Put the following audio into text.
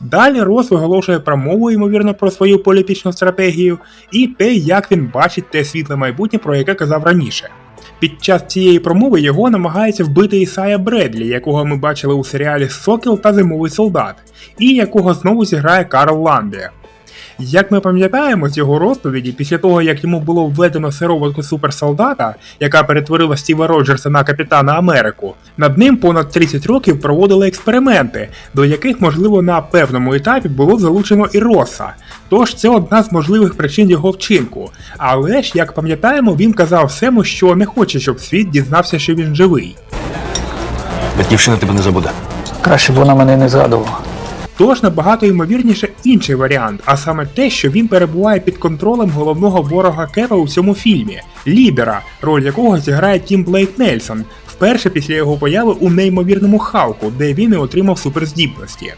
Далі Рос виголошує промову, ймовірно, про свою політичну стратегію і те, як він бачить те світле майбутнє, про яке казав раніше. Під час цієї промови його намагається вбити Ісая Бредлі, якого ми бачили у серіалі Сокіл та Зимовий солдат, і якого знову зіграє Карл Ланде. Як ми пам'ятаємо з його розповіді, після того як йому було введено сироватку суперсолдата, яка перетворила Стіва Роджерса на капітана Америку, над ним понад 30 років проводили експерименти, до яких, можливо, на певному етапі було залучено і Роса. Тож це одна з можливих причин його вчинку. Але ж, як пам'ятаємо, він казав Сему, що не хоче, щоб світ дізнався, що він живий. Батьківщина тебе не забуде. Краще б вона мене не згадувала. Тож набагато ймовірніше інший варіант, а саме те, що він перебуває під контролем головного ворога Кева у цьому фільмі лідера, роль якого зіграє Тім Блейк Нельсон, вперше після його появи у неймовірному Халку, де він і отримав суперздібності.